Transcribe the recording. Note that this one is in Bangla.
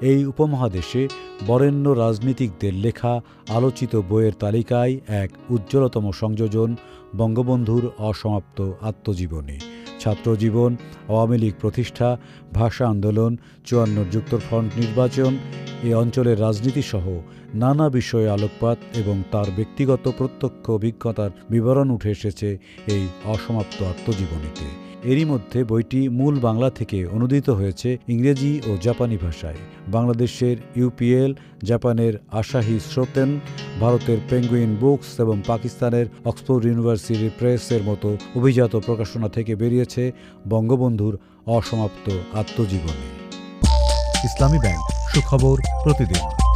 এই উপমহাদেশে বরেণ্য রাজনীতিকদের লেখা আলোচিত বইয়ের তালিকায় এক উজ্জ্বলতম সংযোজন বঙ্গবন্ধুর অসমাপ্ত আত্মজীবনী। ছাত্রজীবন, আওয়ামী লীগ প্রতিষ্ঠা, ভাষা আন্দোলন, চুয়ান্ন যুক্তফ্রন্ট নির্বাচন, এ অঞ্চলের রাজনীতিসহ নানা বিষয়ে আলোকপাত এবং তার ব্যক্তিগত প্রত্যক্ষ অভিজ্ঞতার বিবরণ উঠে এসেছে এই অসমাপ্ত আত্মজীবনীতে। এরই মধ্যে বইটি মূল বাংলা থেকে অনুদিত হয়েছে ইংরেজি ও জাপানি ভাষায়। বাংলাদেশের ইউপিএল, জাপানের আশাহি শ্রোতেন ভারতের পেঙ্গুইন বুকস এবং পাকিস্তানের অক্সফোর্ড ইউনিভার্সিটি প্রেসের মতো অভিজাত প্রকাশনা থেকে বেরিয়েছে বঙ্গবন্ধুর অসমাপ্ত আত্মজীবনী। ইসলামী ব্যাংক, সুখবর প্রতিদিন।